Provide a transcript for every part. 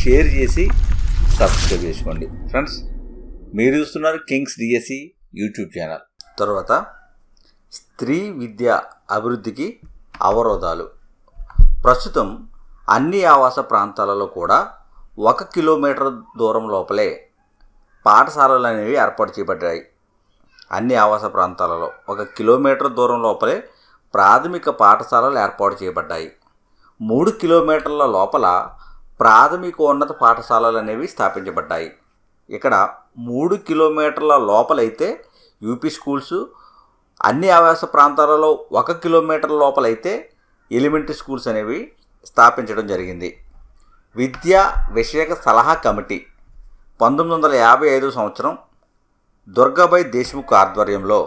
Share చేసి subscribe చేసుకోండి. Friends మీరు చూస్తున్నారు కింగ్స్ డిఎస్సి యూట్యూబ్ ఛానల్. తర్వాత స్త్రీ విద్య అభివృద్ధికి అవరోధాలు. ప్రస్తుతం అన్ని ఆవాస ప్రాంతాలలో కూడా ఒక కిలోమీటర్ దూరం లోపలే పాఠశాలలు అనేవి ఏర్పాటు చేయబడ్డాయి అన్ని ఆవాస ప్రాంతాలలో ఒక కిలోమీటర్ దూరం లోపలే ప్రాథమిక పాఠశాలలు ఏర్పాటు చేయబడ్డాయి మూడు కిలోమీటర్ల లోపల ప్రాథమికోన్నత పాఠశాలలు అనేవి స్థాపించబడ్డాయి. ఇక్కడ మూడు కిలోమీటర్ల లోపలైతే యూపీ స్కూల్స్ అన్ని ఆవాస ప్రాంతాలలో ఒక కిలోమీటర్ లోపలైతే ఎలిమెంటరీ స్కూల్స్ అనేవి స్థాపించడం జరిగింది. విద్యా విషయక సలహా కమిటీ పంతొమ్మిది వందల యాభై ఐదు సంవత్సరం దుర్గాబాయ్ దేశ్ముఖ్ ఆధ్వర్యంలో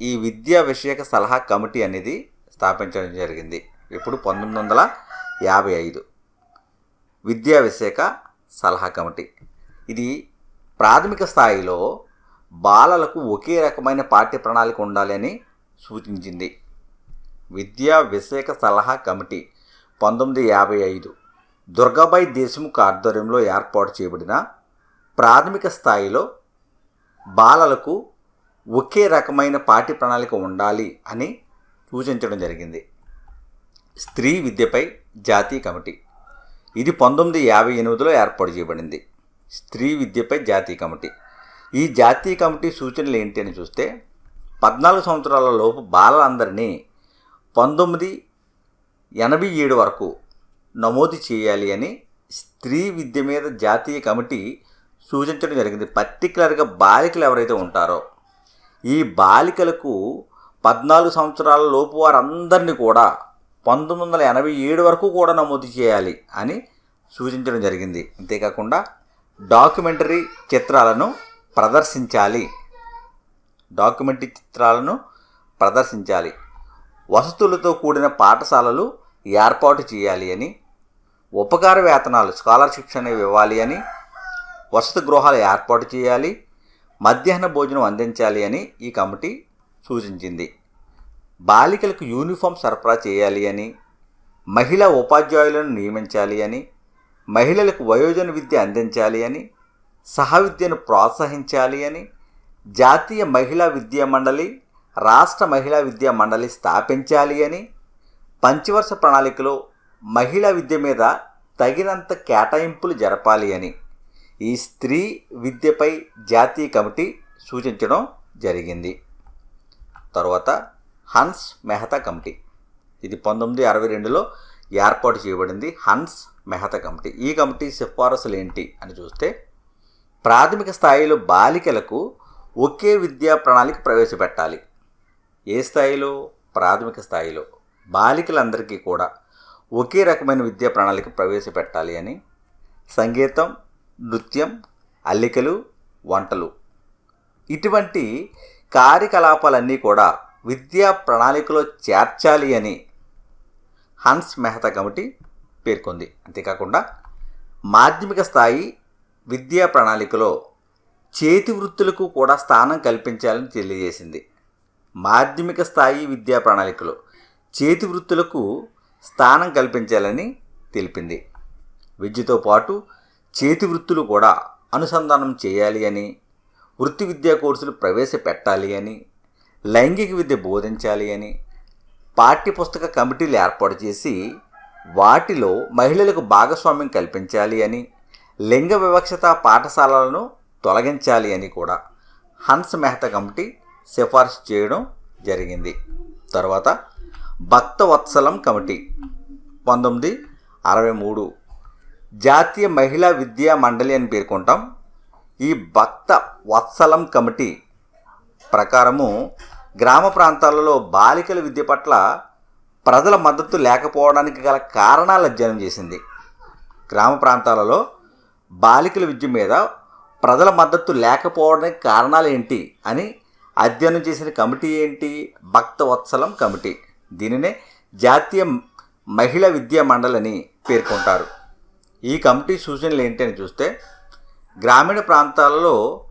ఈ విద్యా విషయక సలహా కమిటీ అనేది స్థాపించడం జరిగింది. ఇప్పుడు పంతొమ్మిది వందల యాభై ఐదు. విద్యా విషయక సలహా కమిటీ. ఇది ప్రాథమిక స్థాయిలో బాలలకు ఒకే రకమైన పాఠ్య ప్రణాళిక ఉండాలి అని సూచించింది. విద్యా విశాఖ సలహా కమిటీ పంతొమ్మిది యాభై ఐదు దుర్గాబాయ్ దేశముఖ ఆధ్వర్యంలో ఏర్పాటు చేయబడిన ప్రాథమిక స్థాయిలో బాలలకు ఒకే రకమైన పాఠ్య ప్రణాళిక ఉండాలి అని సూచించడం జరిగింది. స్త్రీ విద్యపై జాతీయ కమిటీ ఇది పంతొమ్మిది యాభై ఎనిమిదిలో ఏర్పాటు చేయబడింది. స్త్రీ విద్యపై జాతీయ కమిటీ. ఈ జాతీయ కమిటీ సూచనలు ఏంటి అని చూస్తే పద్నాలుగు సంవత్సరాల లోపు బాలలందరినీ పంతొమ్మిది ఎనభై ఏడు వరకు నమోదు చేయాలి అని స్త్రీ విద్య మీద జాతీయ కమిటీ సూచించడం జరిగింది. పర్టికులర్గా బాలికలు ఎవరైతే ఉంటారో ఈ బాలికలకు పద్నాలుగు సంవత్సరాల లోపు వారందరినీ కూడా పంతొమ్మిది వందల ఎనభై ఏడు వరకు కూడా నమోదు చేయాలి అని సూచించడం జరిగింది. అంతేకాకుండా డాక్యుమెంటరీ చిత్రాలను ప్రదర్శించాలి. డాక్యుమెంటరీ చిత్రాలను ప్రదర్శించాలి. వసతులతో కూడిన పాఠశాలలు ఏర్పాటు చేయాలి అని ఉపకార వేతనాలు స్కాలర్షిప్స్ అనేవి ఇవ్వాలి అని వసతి గృహాలు ఏర్పాటు చేయాలి మధ్యాహ్న భోజనం అందించాలి అని ఈ కమిటీ సూచించింది. బాలికలకు యూనిఫామ్ సరఫరా చేయాలి అని మహిళా ఉపాధ్యాయులను నియమించాలి అని మహిళలకు వయోజన విద్య అందించాలి అని సహవిద్యను ప్రోత్సహించాలి అని జాతీయ మహిళా విద్యా మండలి రాష్ట్ర మహిళా విద్యా మండలి స్థాపించాలి అని పంచవర్ష ప్రణాళికలో మహిళా విద్య మీద తగినంత కేటాయింపులు జరపాలి అని ఈ స్త్రీ విద్యపై జాతీయ కమిటీ సూచించడం జరిగింది. తర్వాత హన్స్ మెహతా కమిటీ. ఇది పంతొమ్మిది అరవై రెండులో ఏర్పాటు చేయబడింది హన్స్ మెహతా కమిటీ. ఈ కమిటీ సిఫారసులు ఏంటి అని చూస్తే ప్రాథమిక స్థాయిలో బాలికలకు ఒకే విద్యా ప్రణాళిక ప్రవేశపెట్టాలి. ఏ స్థాయిలో? ప్రాథమిక స్థాయిలో. బాలికలందరికీ కూడా ఒకే రకమైన విద్యా ప్రణాళిక ప్రవేశపెట్టాలి అని సంగీతం నృత్యం అల్లికలు వంటలు. ఇటువంటి కార్యకలాపాలన్నీ కూడా విద్యా ప్రణాళికలో చేర్చాలి అని హన్స్ మెహతా కమిటీ పేర్కొంది. అంతేకాకుండా మాధ్యమిక స్థాయి విద్యా ప్రణాళికలో చేతి వృత్తులకు కూడా స్థానం కల్పించాలని తెలియజేసింది. మాధ్యమిక స్థాయి విద్యా ప్రణాళికలో చేతి వృత్తులకు స్థానం కల్పించాలని తెలిపింది. విద్యతో పాటు చేతి వృత్తులు కూడా అనుసంధానం చేయాలి అని వృత్తి విద్యా కోర్సులు ప్రవేశపెట్టాలి అని లైంగిక విద్య బోధించాలి అని పాఠ్యపుస్తక కమిటీలు ఏర్పాటు చేసి వాటిలో మహిళలకు భాగస్వామ్యం కల్పించాలి అని లింగ వివక్షత పాఠశాలలను తొలగించాలి అని కూడా హన్స్ మెహతా కమిటీ సిఫార్సు చేయడం జరిగింది. తర్వాత భక్తవత్సలం కమిటీ పంతొమ్మిది అరవై మూడు జాతీయ మహిళా విద్యా మండలి అని పేర్కొంటాం. ఈ భక్త వత్సలం కమిటీ ప్రకారము గ్రామ ప్రాంతాలలో బాలికల విద్య పట్ల ప్రజల మద్దతు లేకపోవడానికి గల కారణాలు అధ్యయనం చేసింది. గ్రామ ప్రాంతాలలో బాలికల విద్య మీద ప్రజల మద్దతు లేకపోవడానికి కారణాలు ఏంటి అని అధ్యయనం చేసిన కమిటీ ఏంటి? Bhaktavatsalam committee. దీనినే జాతీయ మహిళా విద్యా మండలి పేర్కొంటారు. ఈ కమిటీ సూచనలు ఏంటి అని చూస్తే గ్రామీణ ప్రాంతాలలో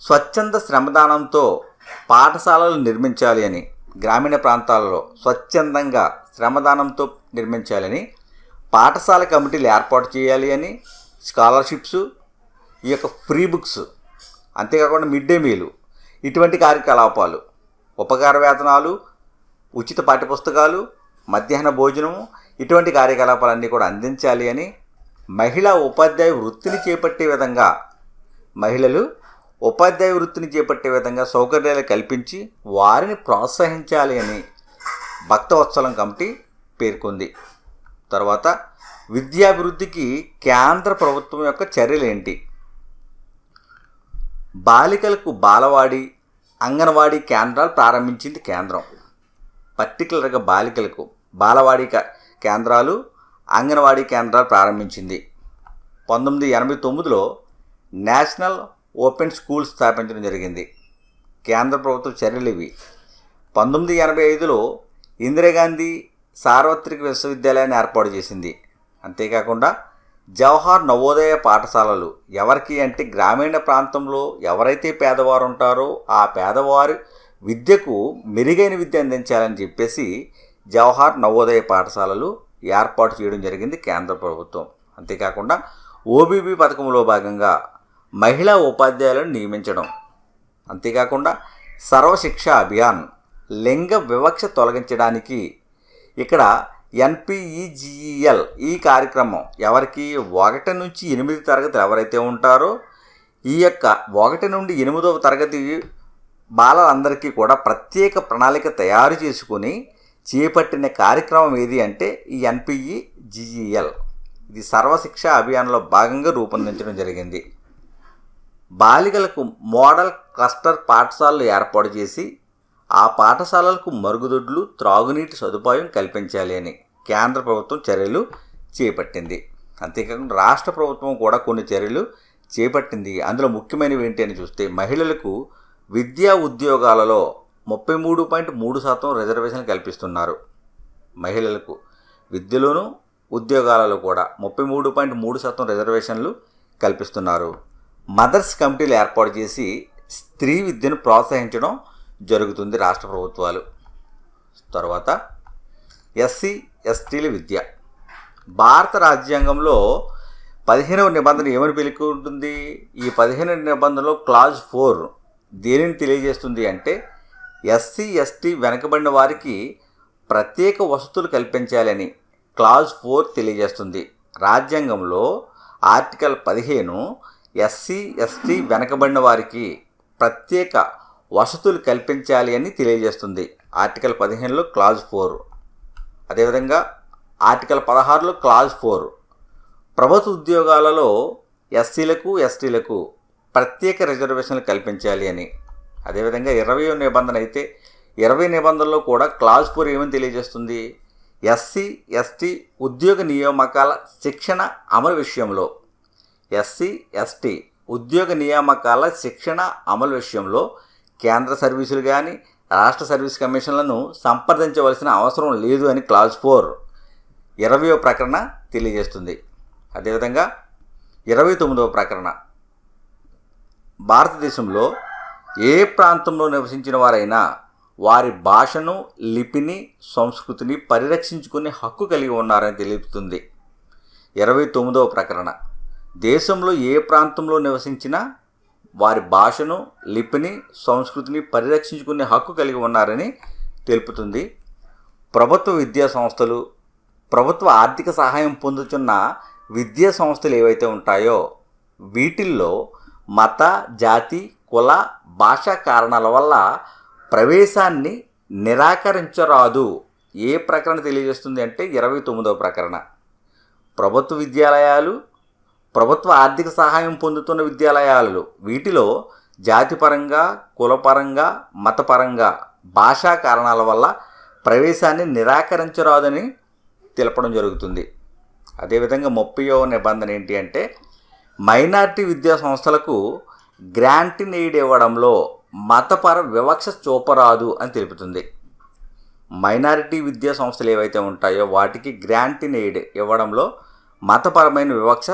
స్వచ్ఛంద శ్రమదానంతో పాఠశాలలు నిర్మించాలి అని గ్రామీణ ప్రాంతాలలో స్వచ్ఛందంగా శ్రమదానంతో నిర్మించాలని పాఠశాల కమిటీలు ఏర్పాటు చేయాలి అని స్కాలర్షిప్స్ ఈ యొక్క ఫ్రీ బుక్స్ అంతేకాకుండా మిడ్ డే మీలు ఇటువంటి కార్యకలాపాలు ఉపకార వేతనాలు ఉచిత పాఠ్యపుస్తకాలు మధ్యాహ్న భోజనము ఇటువంటి కార్యకలాపాలన్నీ కూడా అందించాలి అని మహిళా ఉపాధ్యాయ వృత్తిని చేపట్టే విధంగా మహిళలు ఉపాధ్యాయ వృత్తిని చేపట్టే విధంగా సౌకర్యాలు కల్పించి వారిని ప్రోత్సహించాలి అని భక్తవత్సలం కమిటీ పేర్కొంది. తర్వాత విద్యాభివృద్ధికి కేంద్ర ప్రభుత్వం యొక్క చర్యలు ఏంటి? బాలికలకు బాలవాడి అంగన్వాడీ కేంద్రాలు ప్రారంభించింది కేంద్రం. పర్టికులర్గా బాలికలకు బాలవాడి కేంద్రాలు అంగన్వాడీ కేంద్రాలు ప్రారంభించింది. పంతొమ్మిది ఎనభై తొమ్మిదిలో నేషనల్ ఓపెన్ స్కూల్ స్థాపించడం జరిగింది. కేంద్ర ప్రభుత్వ చర్యలు ఇవి. పంతొమ్మిది ఎనభై ఐదులో ఇందిరాగాంధీ సార్వత్రిక విశ్వవిద్యాలయాన్ని ఏర్పాటు చేసింది. అంతేకాకుండా జవహర్ నవోదయ పాఠశాలలు ఎవరికి అంటే గ్రామీణ ప్రాంతంలో ఎవరైతే పేదవారు ఉంటారో ఆ పేదవారి విద్యకు మెరుగైన విద్య అందించాలని చెప్పేసి జవహర్ నవోదయ పాఠశాలలు ఏర్పాటు చేయడం జరిగింది కేంద్ర ప్రభుత్వం. అంతేకాకుండా ఓబీబీ పథకంలో భాగంగా మహిళా ఉపాధ్యాయులను నియమించడం. అంతేకాకుండా సర్వశిక్ష అభియాన్ లింగ వివక్ష తొలగించడానికి ఇక్కడ ఎన్పిఈజిఈఎల్ ఈ కార్యక్రమం ఎవరికి ఒకటి నుంచి ఎనిమిది తరగతులు ఎవరైతే ఉంటారో ఈ యొక్క ఒకటి నుండి ఎనిమిదవ తరగతి బాలలందరికీ కూడా ప్రత్యేక ప్రణాళిక తయారు చేసుకుని చేపట్టిన కార్యక్రమం ఏది అంటే ఈ ఎన్పిఈ జిఈఎల్ ఇది సర్వశిక్ష అభియాన్లో భాగంగా రూపొందించడం జరిగింది. బాలికలకు మోడల్ క్లస్టర్ పాఠశాలలు ఏర్పాటు చేసి ఆ పాఠశాలలకు మరుగుదొడ్లు త్రాగునీటి సదుపాయం కల్పించాలి అని కేంద్ర ప్రభుత్వం చర్యలు చేపట్టింది. అంతేకాకుండా రాష్ట్ర ప్రభుత్వం కూడా కొన్ని చర్యలు చేపట్టింది. అందులో ముఖ్యమైనవి ఏంటి అని చూస్తే మహిళలకు విద్యా ఉద్యోగాలలో ముప్పై మూడు పాయింట్ మూడు శాతం రిజర్వేషన్ కల్పిస్తున్నారు మహిళలకు. విద్యలోను ఉద్యోగాలలో కూడా ముప్పై మూడు పాయింట్ మూడు శాతం రిజర్వేషన్లు కల్పిస్తున్నారు. మదర్స్ కమిటీలు ఏర్పాటు చేసి స్త్రీ విద్యను ప్రోత్సహించడం జరుగుతుంది రాష్ట్ర ప్రభుత్వాలు. తర్వాత ఎస్సీ ఎస్టీల విద్య. భారత రాజ్యాంగంలో పదిహేనవ నిబంధన ఏమని పేర్కొంటుంది ఈ పదిహేనవ నిబంధనలో క్లాజ్ ఫోర్ దేనిని తెలియజేస్తుంది అంటే ఎస్సీ ఎస్టీ వెనకబడిన వారికి ప్రత్యేక వసతులు కల్పించాలని క్లాజ్ ఫోర్ తెలియజేస్తుంది. రాజ్యాంగంలో ఆర్టికల్ పదిహేను ఎస్సీ ఎస్టీ వెనకబడిన వారికి ప్రత్యేక వసతులు కల్పించాలి అని తెలియజేస్తుంది ఆర్టికల్ పదిహేనులో క్లాజ్ ఫోర్. అదేవిధంగా ఆర్టికల్ పదహారులో క్లాజ్ ఫోర్. ప్రభుత్వ ఉద్యోగాలలో ఎస్సీలకు ఎస్టీలకు ప్రత్యేక రిజర్వేషన్లు కల్పించాలి అని. అదేవిధంగా ఇరవై నిబంధన అయితే ఇరవై నిబంధనలో కూడా క్లాజ్ ఫోర్ ఏమని తెలియజేస్తుంది? ఎస్సీ ఎస్టీ ఉద్యోగ నియామకాల శిక్షణ అమలు విషయంలో. ఎస్సీ ఎస్టీ ఉద్యోగ నియామకాల శిక్షణ అమలు విషయంలో కేంద్ర సర్వీసులు కానీ రాష్ట్ర సర్వీస్ కమిషన్లను సంప్రదించవలసిన అవసరం లేదు అని క్లాజ్ ఫోర్ ఇరవయో ప్రకరణ తెలియజేస్తుంది. అదేవిధంగా ఇరవై తొమ్మిదవ ప్రకరణ. భారతదేశంలో ఏ ప్రాంతంలో నివసించిన వారైనా వారి భాషను లిపిని సంస్కృతిని పరిరక్షించుకునే హక్కు కలిగి ఉన్నారని తెలుపుతుంది. ఇరవై తొమ్మిదవ ప్రకరణ. దేశంలో ఏ ప్రాంతంలో నివసించినా వారి భాషను లిపిని సంస్కృతిని పరిరక్షించుకునే హక్కు కలిగి ఉన్నారని తెలుపుతుంది. ప్రభుత్వ విద్యా సంస్థలు ప్రభుత్వ ఆర్థిక సహాయం పొందుతున్న విద్యా సంస్థలు ఏవైతే ఉంటాయో వీటిల్లో మత జాతి కుల భాషా కారణాల వల్ల ప్రవేశాన్ని నిరాకరించరాదు. ఏ ప్రకరణ తెలియజేస్తుంది అంటే ఇరవై తొమ్మిదవ ప్రకరణ. ప్రభుత్వ విద్యాలయాలు ప్రభుత్వ ఆర్థిక సహాయం పొందుతున్న విద్యాలయాలు వీటిలో జాతిపరంగా కులపరంగా మతపరంగా భాషా కారణాల వల్ల ప్రవేశాన్ని నిరాకరించరాదని తెలపడం జరుగుతుంది. అదేవిధంగా ముప్పయో నిబంధన ఏంటి అంటే మైనార్టీ విద్యా సంస్థలకు గ్రాంట్ నీడ్ ఇవ్వడంలో మతపర వివక్ష చూపరాదు అని తెలుపుతుంది. మైనారిటీ విద్యా సంస్థలు ఏవైతే ఉంటాయో వాటికి గ్రాంట్ నీడ్ ఇవ్వడంలో మతపరమైన వివక్ష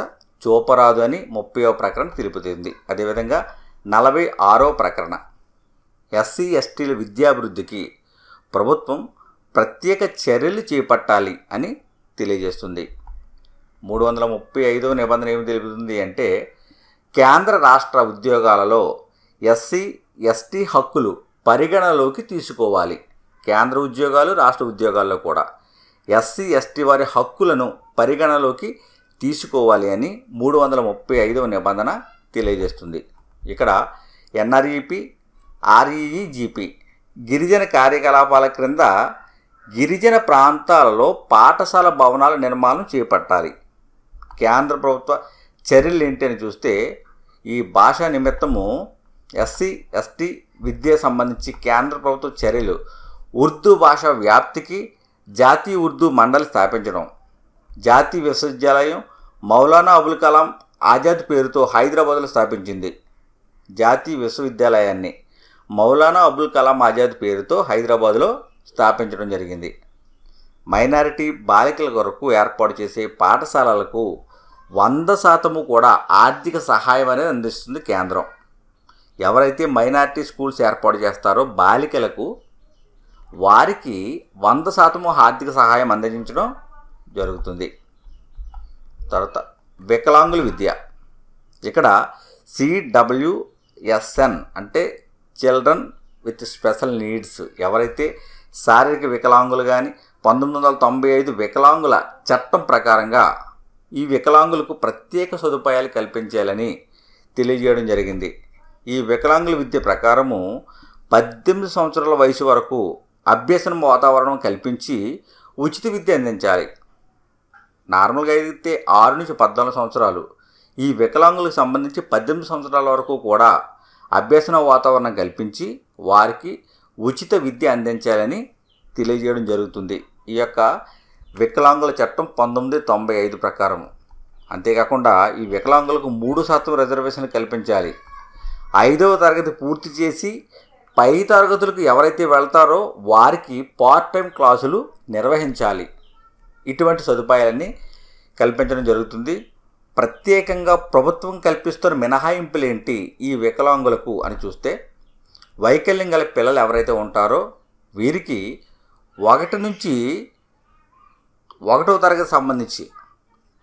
చూపరాదు అని ముప్పైవ ప్రకరణ తెలుపుతుంది. అదేవిధంగా నలభై ఆరో ప్రకరణ. ఎస్సీ ఎస్టీల విద్యాభివృద్ధికి ప్రభుత్వం ప్రత్యేక చర్యలు చేపట్టాలి అని తెలియజేస్తుంది. మూడు వందల ముప్పై ఐదవ నిబంధన ఏమి తెలుపుతుంది అంటే కేంద్ర రాష్ట్ర ఉద్యోగాలలో ఎస్సీ ఎస్టీ హక్కులు పరిగణలోకి తీసుకోవాలి. కేంద్ర ఉద్యోగాలు రాష్ట్ర ఉద్యోగాల్లో కూడా. ఎస్సీ ఎస్టీ వారి హక్కులను పరిగణలోకి తీసుకోవాలి అని మూడు వందల ముప్పై ఐదవ నిబంధన తెలియజేస్తుంది. ఇక్కడ ఎన్ఆర్ఈపి ఆర్ఈఈజీపీ గిరిజన కార్యకలాపాల క్రింద గిరిజన ప్రాంతాలలో పాఠశాల భవనాల నిర్మాణం చేపట్టాలి. కేంద్ర ప్రభుత్వ చర్యలు ఏంటి అని చూస్తే ఈ భాషా నిమిత్తము ఎస్సీ ఎస్టీ విద్య సంబంధించి కేంద్ర ప్రభుత్వ చర్యలు ఉర్దూ భాష వ్యాప్తికి జాతీయ ఉర్దూ మండలి స్థాపించడం. జాతీయ విశ్వవిద్యాలయం మౌలానా అబుల్ కలాం ఆజాద్ పేరుతో హైదరాబాద్లో స్థాపించింది. జాతీయ విశ్వవిద్యాలయాన్ని మౌలానా అబుల్ కలాం ఆజాద్ పేరుతో హైదరాబాద్లో స్థాపించడం జరిగింది. మైనారిటీ బాలికల కొరకు ఏర్పాటు చేసే పాఠశాలలకు వంద శాతము కూడా ఆర్థిక సహాయం అనేది అందిస్తుంది కేంద్రం. ఎవరైతే మైనారిటీ స్కూల్స్ ఏర్పాటు చేస్తారో బాలికలకు వారికి వంద శాతము ఆర్థిక సహాయం అందించడం జరుగుతుంది. తర్వాత వికలాంగుల విద్య. ఇక్కడ సిడబ్ల్యూఎస్ఎన్ అంటే చిల్డ్రన్ విత్ స్పెషల్ నీడ్స్ ఎవరైతే శారీరక వికలాంగులు కానీ పంతొమ్మిది వందల తొంభై ఐదు వికలాంగుల చట్టం ప్రకారంగా ఈ వికలాంగులకు ప్రత్యేక సదుపాయాలు కల్పించాలని తెలియజేయడం జరిగింది. ఈ వికలాంగుల విద్య ప్రకారము పద్దెనిమిది సంవత్సరాల వయసు వరకు అభ్యసన వాతావరణం కల్పించి ఉచిత విద్య అందించాలి. నార్మల్గా అయితే ఆరు నుంచి పద్నాలుగు సంవత్సరాలు ఈ వికలాంగులకు సంబంధించి పద్దెనిమిది సంవత్సరాల వరకు కూడా అభ్యసన వాతావరణం కల్పించి వారికి ఉచిత విద్య అందించాలని తెలియజేయడం జరుగుతుంది. ఈ యొక్క వికలాంగుల చట్టం పంతొమ్మిది తొంభై ఐదు ప్రకారం. అంతేకాకుండా ఈ వికలాంగులకు మూడు శాతం రిజర్వేషన్ కల్పించాలి. ఐదవ తరగతి పూర్తి చేసి పై తరగతులకు ఎవరైతే వెళ్తారో వారికి పార్ట్ టైం క్లాసులు నిర్వహించాలి. ఇటువంటి సదుపాయాలన్నీ కల్పించడం జరుగుతుంది. ప్రత్యేకంగా ప్రభుత్వం కల్పిస్తున్న మినహాయింపులు ఏంటి ఈ వికలాంగులకు అని చూస్తే వైకల్యం గల పిల్లలు ఎవరైతే ఉంటారో వీరికి ఒకటి నుంచి ఒకటో తరగతి సంబంధించి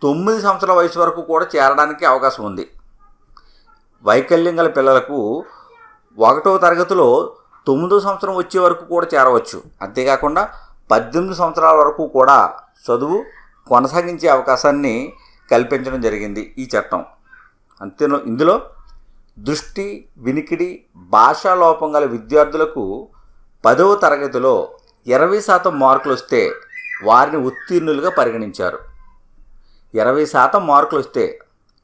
తొమ్మిది సంవత్సరాల వయసు వరకు కూడా చేరడానికి అవకాశం ఉంది. వైకల్యం గల పిల్లలకు ఒకటో తరగతిలో తొమ్మిదో సంవత్సరం వచ్చే వరకు కూడా చేరవచ్చు. అంతేకాకుండా పద్దెనిమిది సంవత్సరాల వరకు కూడా చదువు కొనసాగించే అవకాశాన్ని కల్పించడం జరిగింది ఈ చట్టం. అంతే ఇందులో దృష్టి వినికిడి భాషా లోపం గల విద్యార్థులకు పదవ తరగతిలో ఇరవై శాతం మార్కులు వస్తే వారిని ఉత్తీర్ణులుగా పరిగణించారు. ఇరవై శాతం మార్కులు వస్తే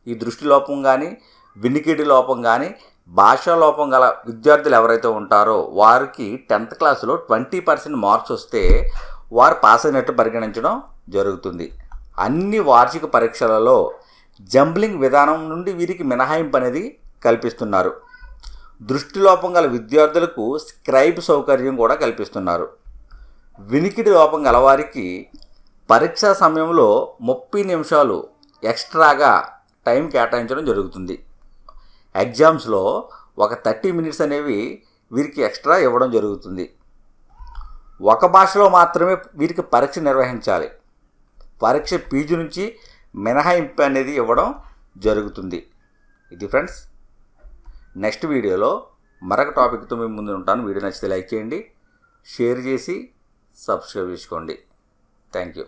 ఈ దృష్టి లోపం కానీ వినికిడి లోపం కానీ భాషా లోపం గల విద్యార్థులు ఎవరైతే ఉంటారో వారికి టెన్త్ క్లాస్లో ట్వంటీ పర్సెంట్ మార్క్స్ వస్తే వారు పాస్ అయినట్టు పరిగణించడం జరుగుతుంది. అన్ని వార్షిక పరీక్షలలో జంబ్లింగ్ విధానం నుండి వీరికి మినహాయింపు అనేది కల్పిస్తున్నారు. దృష్టి లోపం గల విద్యార్థులకు స్క్రైబ్ సౌకర్యం కూడా కల్పిస్తున్నారు. వినికిడి లోపం గలవారికి పరీక్షా సమయంలో ముప్పై నిమిషాలు ఎక్స్ట్రాగా టైం కేటాయించడం జరుగుతుంది. ఎగ్జామ్స్లో ఒక థర్టీ మినిట్స్ అనేవి వీరికి ఎక్స్ట్రా ఇవ్వడం జరుగుతుంది. ఒక భాషలో మాత్రమే వీరికి పరీక్ష నిర్వహించాలి. పరీక్ష పీజు నుంచి మినహాయింపు అనేది ఇవ్వడం జరుగుతుంది. ఇది ఫ్రెండ్స్ నెక్స్ట్ వీడియోలో మరొక టాపిక్తో మేము ముందు ఉంటాను. వీడియో నచ్చితే లైక్ చేయండి షేర్ చేసి సబ్స్క్రైబ్ చేసుకోండి. Thank you.